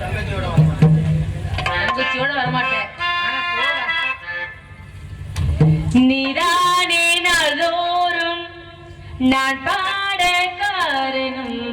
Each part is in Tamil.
தங்கச்சியோட வரமாட்டேன். நீதானே நான் பாட காரணம்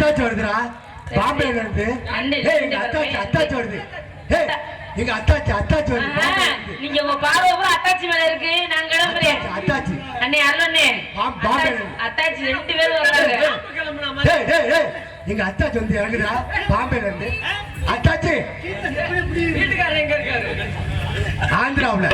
அத்தாச்சி வருதுடா. பாம்பேல இருந்து. ஏய் எங்க அத்தாச்சி அத்தாச்சி வருது. ஏய் எங்க அத்தாச்சி அத்தாச்சி வருது. நீங்க உங்க பார்வை அத்தாச்சி மேல இருக்கு. நான் கிளம்புறேன். அத்தாச்சி அண்ணே அருளண்ணே பாம்பேல அத்தாச்சி ரெண்டு பேரும் வராங்க ஏய் ஏய் எங்க அத்தாச்சி வந்து இறங்குதா பாம்பேல இருந்து. அத்தாச்சி. வீட்டுக்காரர் எங்க இருக்காரு? ஆந்திராவுல.